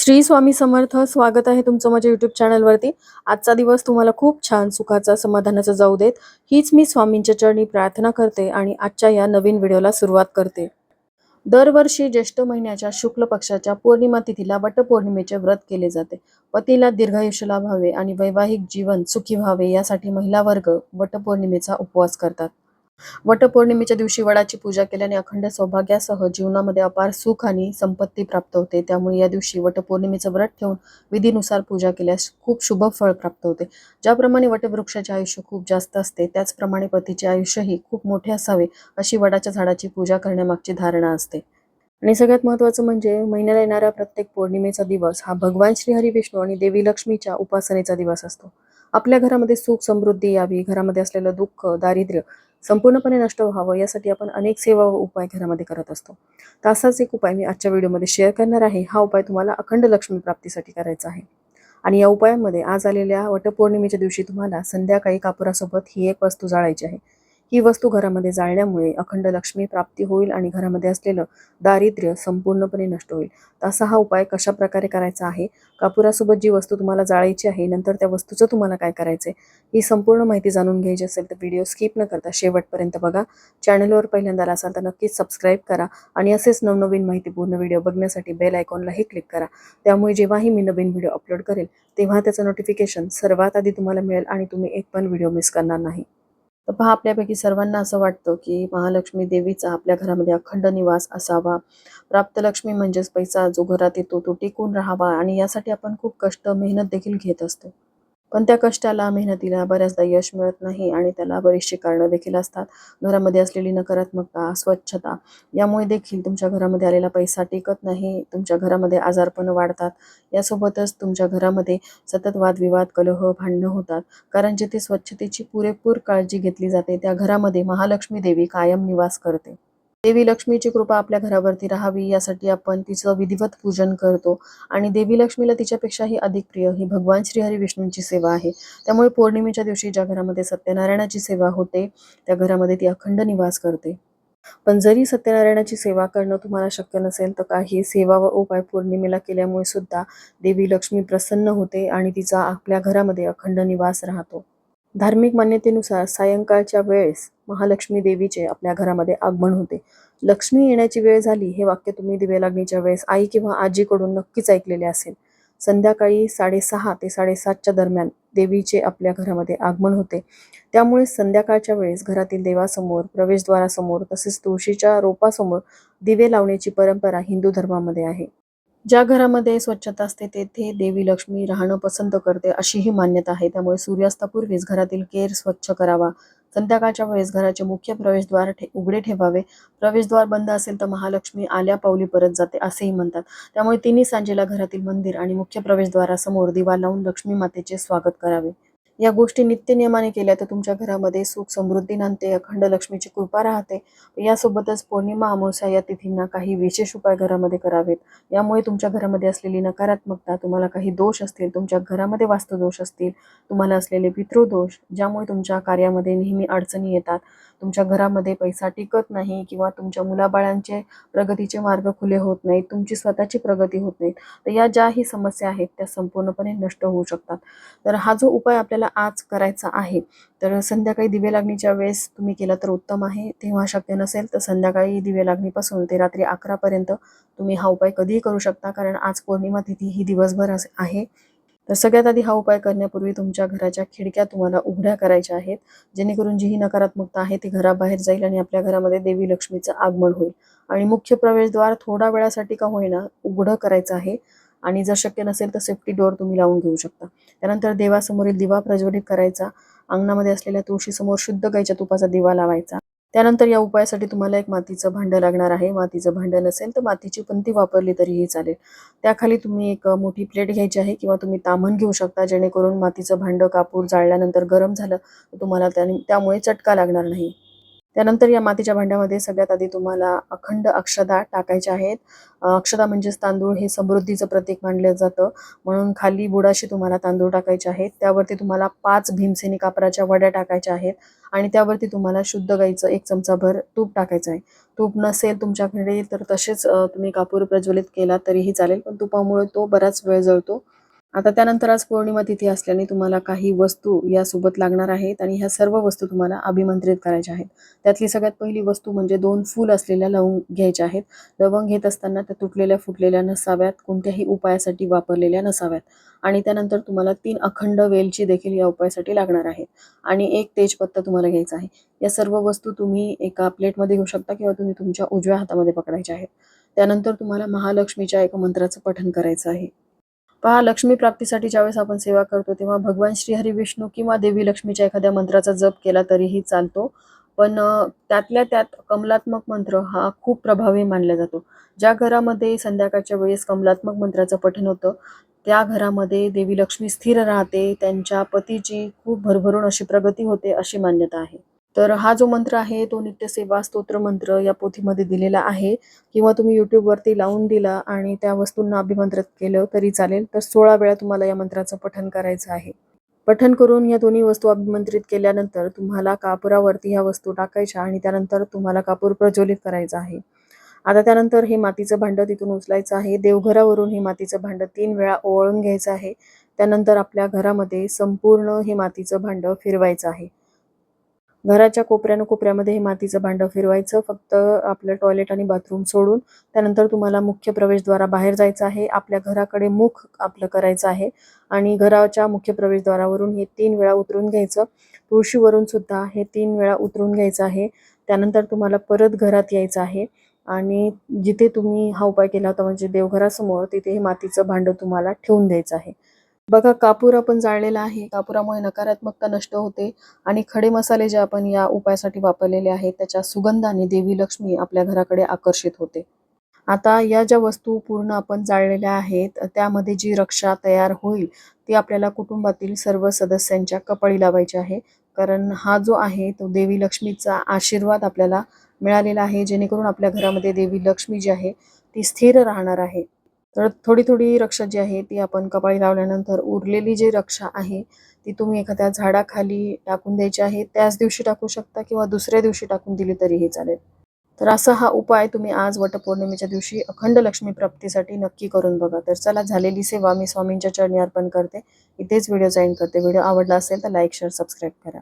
श्री स्वामी समर्थ स्वागत आहे तुमचं माझ्या युट्यूब चॅनलवरती आजचा दिवस तुम्हाला खूप छान सुखाचा समाधानाचा जाऊ देत. हीच मी स्वामींच्या चरणी प्रार्थना करते आणि आजच्या या नवीन व्हिडिओला सुरुवात करते. दरवर्षी ज्येष्ठ महिन्याच्या शुक्ल पक्षाच्या पौर्णिमा तिथीला वटपौर्णिमेचे व्रत केले जाते. पतीला दीर्घायुष्य लाभावे आणि वैवाहिक जीवन सुखी व्हावे यासाठी महिला वर्ग वटपौर्णिमेचा उपवास करतात. वटपौर्णिमेच्या दिवशी वडाची पूजा केल्याने अखंड सौभाग्यासह जीवनामध्ये अपार सुख आणि संपत्ती प्राप्त होते. त्यामुळे या दिवशी वटपौर्णिमेचं व्रत ठेवून विधीनुसार पूजा केल्यास खूप शुभ फळ प्राप्त होते. ज्याप्रमाणे वटवृक्षाचे आयुष्य खूप जास्त असते त्याचप्रमाणे पतीचे आयुष्यही खूप मोठे असावे अशी वडाच्या झाडाची पूजा करण्यामागची धारणा असते. आणि सगळ्यात महत्त्वाचं म्हणजे महिन्याला येणाऱ्या प्रत्येक पौर्णिमेचा दिवस हा भगवान श्रीहरी विष्णू आणि देवी लक्ष्मीच्या उपासनेचा दिवस असतो. आपल्या घरामध्ये सुख समृद्धी यावी घरामध्ये असलेलं दुःख दारिद्र्य संपूर्णपणे नष्ट व्हावं यासाठी आपण अनेक सेवा व उपाय घरामध्ये करत असतो. तर असाच एक उपाय मी आजच्या व्हिडिओमध्ये शेअर करणार आहे. हा उपाय तुम्हाला अखंड लक्ष्मी प्राप्तीसाठी करायचा आहे. आणि या उपायामध्ये आज आलेल्या वटपौर्णिमेच्या दिवशी तुम्हाला संध्याकाळी कापुरासोबत ही एक वस्तू जाळायची आहे. ही वस्तू घरामध्ये जाळल्यामुळे अखंड लक्ष्मी प्राप्ती होईल आणि घरामध्ये असलेलं दारिद्र्य संपूर्णपणे नष्ट होईल. तसा असा हा उपाय कशा प्रकारे करायचा आहे? कापुरासोबत जी वस्तू तुम्हाला जाळायची आहे नंतर त्या वस्तूचं तुम्हाला काय करायचं ही संपूर्ण माहिती जाणून घ्यायची असेल तर व्हिडिओ स्किप न करता शेवटपर्यंत बघा. चॅनलवर पहिल्यांदा आला असाल तर नक्कीच सबस्क्राईब करा आणि असेच नवनवीन माहितीपूर्ण व्हिडिओ बघण्यासाठी बेल आयकॉनलाही क्लिक करा. त्यामुळे जेव्हाही मी नवीन व्हिडिओ अपलोड करेल तेव्हा त्याचं नोटिफिकेशन सर्वात आधी तुम्हाला मिळेल आणि तुम्ही एक पण व्हिडिओ मिस करणार नाही. तर पहा आपल्यापैकी सर्वांना असं वाटतं की महालक्ष्मी देवीचा आपल्या घरामध्ये अखंड निवास असावा. प्राप्त लक्ष्मी म्हणजेच पैसा जो घरात येतो तो टिकून राहावा. आणि यासाठी आपण खूप कष्ट मेहनत देखील घेत असतो. पण त्या कष्टाला मेहनतीला बऱ्याचदा यश मिळत नाही आणि त्याला बरीचशी कारणं देखील असतात. घरामध्ये असलेली नकारात्मकता अस्वच्छता यामुळे देखील तुमच्या घरामध्ये आलेला पैसा टिकत नाही तुमच्या घरामध्ये आजारपण वाढतात. यासोबतच तुमच्या घरामध्ये सतत वादविवाद कलह भांडणं होतात. कारण जिथे स्वच्छतेची पुरेपूर काळजी घेतली जाते त्या घरामध्ये महालक्ष्मी देवी कायम निवास करते. देवी लक्ष्मीची कृपा आपल्या घरावरती राहावी यासाठी आपण तिचं विधिवत पूजन करतो. आणि देवी लक्ष्मीला तिच्यापेक्षाही अधिक प्रिय ही भगवान श्रीहरी विष्णूंची सेवा आहे. त्यामुळे पौर्णिमेच्या दिवशी ज्या घरामध्ये सत्यनारायणाची सेवा होते त्या घरामध्ये ती अखंड निवास करते. पण जरी सत्यनारायणाची सेवा करणं तुम्हाला शक्य नसेल तर काही सेवा व उपाय पौर्णिमेला केल्यामुळे सुद्धा देवी लक्ष्मी प्रसन्न होते आणि तिचा आपल्या घरामध्ये अखंड निवास राहतो. धार्मिक मान्यतेनुसार सायंकाळच्या वेळेस महालक्ष्मी देवीचे आपल्या घरामध्ये आगमन होते. लक्ष्मी येण्याची वेळ झाली हे वाक्य तुम्ही दिवे लागणीच्या वेळेस आई किंवा आजीकडून नक्कीच ऐकलेले असेल. संध्याकाळी साडेसहा ते साडेसातच्या दरम्यान देवीचे आपल्या घरामध्ये आगमन होते. त्यामुळे संध्याकाळच्या वेळेस घरातील देवासमोर प्रवेशद्वारासमोर तसेच तुळशीच्या रोपासमोर दिवे लावण्याची परंपरा हिंदू धर्मामध्ये आहे. ज्या घरामध्ये स्वच्छता असते तेथे देवी लक्ष्मी राहणं पसंत करते अशी ही मान्यता आहे. त्यामुळे सूर्यास्तापूर्वीच घरातील केर स्वच्छ करावा. संध्याकाळच्या वेळेस घराचे मुख्य प्रवेशद्वार ठे उघडे ठेवावे. प्रवेशद्वार बंद असेल तर महालक्ष्मी आल्या पावली परत जाते असेही म्हणतात. त्यामुळे तिन्ही सांजेला घरातील मंदिर आणि मुख्य प्रवेशद्वारासमोर दिवा लावून लक्ष्मी मातेचे स्वागत करावे. या गोष्टी नित्य नियमाने केल्या तर तुमच्या घरामध्ये सुख समृद्धी नांदते अखंड लक्ष्मीची कृपा राहते. यासोबतच पौर्णिमा अमावस्या या तिथींना काही विशेष उपाय घरामध्ये करावेत. यामुळे तुमच्या घरामध्ये असलेली नकारात्मकता तुम्हाला काही दोष असतील तुमच्या घरामध्ये वास्तुदोष असतील तुम्हाला असलेले पितृदोष ज्यामुळे तुमच्या कार्यामध्ये नेहमी अडचणी येतात. तुमच्या घरामध्ये पैसा टिकत नाही किंवा तुमच्या मुलाबाळांचे प्रगतीचे मार्ग खुले होत नाहीत तुमची स्वतःची प्रगती होत नाही तर या ज्याही समस्या आहेत त्या संपूर्णपणे नष्ट होऊ शकतात. तर हा जो उपाय आपल्याला आज करायचा आहे. तर संध्याकाळी दिवे लागणीच्या वेळेस तुम्ही केला तर उत्तम आहे. तेव्हा शक्य नसेल तर संध्याकाळी दिवे लागणीपासून ते रात्री अकरापर्यंत तुम्ही हा उपाय कधीही करू शकता कारण आज पौर्णिमा तिथी ही दिवसभर अस- आहे. तर सगळ्यात आधी हा उपाय करण्यापूर्वी तुमच्या घराच्या खिडक्या तुम्हाला उघड्या करायच्या आहेत. जेणेकरून जी ही नकारात्मकता आहे ती घराबाहेर जाईल आणि आपल्या घरामध्ये देवी लक्ष्मीचं आगमन होईल. आणि मुख्य प्रवेशद्वार थोडा वेळासाठी का होईना उघडं करायचं आहे. आणि जर शक्य नसेल तर सेफ्टी डोअर तुम्ही लावून घेऊ शकता. त्यानंतर देवासमोरील दिवा प्रज्वलित करायचा. अंगणामध्ये असलेल्या तुळशीसमोर शुद्ध गाईच्या तुपाचा दिवा लावायचा. त्यानंतर या उपायासाठी तुम्हाला एक मातीचं भांडं लागणार आहे. मातीचं भांडं नसेल तर मातीची पंती वापरली तरीही चालेल. त्याखाली तुम्ही एक मोठी प्लेट घ्यायची आहे किंवा तुम्ही तामण घेऊ शकता जेणेकरून मातीचं भांडं कापूर जाळल्यानंतर गरम झालं तर तुम्हाला त्याने त्यामुळे चटका लागणार नाही. त्यानंतर या मातीच्या भांड्यामध्ये सगळ्यात आधी तुम्हाला अखंड अक्षदा टाकायच्या आहेत. अक्षदा म्हणजेच तांदूळ हे समृद्धीचं प्रतीक मानलं जातं. म्हणून खाली बुडाशी तुम्हाला तांदूळ टाकायचे आहेत. त्यावरती तुम्हाला पाच भीमसेनी कापराच्या वड्या टाकायच्या आहेत. आणि त्यावरती तुम्हाला शुद्ध गाईचं एक चमचाभर तूप टाकायचं आहे. तूप नसेल तुमच्याकडे तर तसेच तुम्ही कापूर प्रज्वलित केला तरीही चालेल. पण तुपामुळे तो बराच वेळ जळतो. आता त्यानंतर आज पौर्णिमा तिथी असल्याने तुम्हाला काही वस्तू यासोबत लागणार आहेत आणि ह्या सर्व वस्तू तुम्हाला अभिमंत्रित करायच्या आहेत. त्यातली सगळ्यात पहिली वस्तू म्हणजे दोन फूल असलेल्या लवंग घ्यायच्या आहेत. लवंग घेत असताना त्या तुटलेल्या फुटलेल्या नसाव्यात कोणत्याही उपायासाठी वापरलेल्या नसाव्यात. आणि त्यानंतर तुम्हाला तीन अखंड वेलची देखील या उपायासाठी लागणार आहेत. आणि एक तेजपत्ता तुम्हाला घ्यायचा आहे. या सर्व वस्तू तुम्ही एका प्लेटमध्ये घेऊ शकता किंवा तुम्ही तुमच्या उजव्या हातामध्ये पकडायच्या आहेत. त्यानंतर तुम्हाला महालक्ष्मीच्या एका मंत्राचं पठण करायचं आहे. पहा लक्ष्मी प्राप्तीसाठी ज्यावेळेस आपण सेवा करतो तेव्हा भगवान श्री हरी विष्णू किंवा देवी लक्ष्मीच्या एखाद्या मंत्राचा जप केला तरीही चालतो. पण त्यातल्या त्यात कमलात्मक मंत्र हा खूप प्रभावी मानला जातो. ज्या घरामध्ये संध्याकाळच्या वेळेस कमलात्मक मंत्राचं पठण होतं त्या घरामध्ये देवी लक्ष्मी स्थिर राहते त्यांच्या पतीची खूप भरभरून अशी प्रगती होते अशी मान्यता आहे. तर हा जो मंत्र आहे तो नित्यसेवा स्तोत्र मंत्र या पोथीमध्ये दिलेला आहे. किंवा तुम्ही यूट्यूबवरती लावून दिला आणि त्या वस्तूंना अभिमंत्रित केलं तरी चालेल. तर सोळा वेळा तुम्हाला या मंत्राचं पठन करायचं आहे. पठन करून या दोन्ही वस्तू अभिमंत्रित केल्यानंतर तुम्हाला कापुरावरती ह्या वस्तू टाकायच्या आणि त्यानंतर तुम्हाला कापूर प्रज्वलित करायचा आहे. आता त्यानंतर हे मातीचं भांडं तिथून उचलायचं आहे. देवघरावरून हे मातीचं भांडं तीन वेळा ओवाळून घ्यायचं आहे. त्यानंतर आपल्या घरामध्ये संपूर्ण हे मातीचं भांडं फिरवायचं आहे. घराच्या कोपऱ्यानं कोपऱ्यामध्ये हे मातीचं भांडं फिरवायचं फक्त आपलं टॉयलेट आणि बाथरूम सोडून. त्यानंतर तुम्हाला मुख्य प्रवेशद्वारा बाहेर जायचं आहे. आपल्या घराकडे मुख आपलं करायचं आहे. आणि घराच्या मुख्य प्रवेशद्वारावरून हे तीन वेळा उतरून घ्यायचं. तुळशीवरून सुद्धा हे तीन वेळा उतरून घ्यायचं आहे. त्यानंतर तुम्हाला परत घरात यायचं आहे. आणि जिथे तुम्ही हा उपाय केला होता म्हणजे देवघरासमोर तिथे हे मातीचं भांडं तुम्हाला ठेवून द्यायचं आहे. बघा कापूर आपण जाळलेला आहे. कापुरामुळे नकारात्मकता नष्ट होते आणि खडे मसाले जे आपण या उपायासाठी वापरलेले आहेत त्याच्या सुगंधाने देवी लक्ष्मी आपल्या घराकडे आकर्षित होते. आता या ज्या वस्तू पूर्ण आपण जाळलेल्या आहेत त्यामध्ये जी रक्षा तयार होईल ती आपल्याला कुटुंबातील सर्व सदस्यांच्या कपाळी लावायची आहे. कारण हा जो आहे तो देवी लक्ष्मीचा आशीर्वाद आपल्याला मिळालेला आहे. जेणेकरून आपल्या घरामध्ये देवी लक्ष्मी जी आहे ती स्थिर राहणार आहे. तर थोडी थोडी रक्षा जी आहे ती आपण कपाळी लावल्यानंतर उरलेली जी रक्षा आहे ती तुम्ही एखाद्या झाडाखाली टाकून द्यायची आहे त्याच दिवशी टाकू शकता किंवा दुसऱ्या दिवशी टाकून दिली तरीही चालेल. तर असा हा उपाय तुम्ही आज वटपौर्णिमेच्या दिवशी अखंड लक्ष्मी प्राप्तीसाठी नक्की करून बघा. तर चला झालेली सेवा मी स्वामींच्या चरणी अर्पण करते. इथेच व्हिडिओ जॉईन करते. व्हिडिओ आवडला असेल तर लाईक शेअर सबस्क्राईब करा.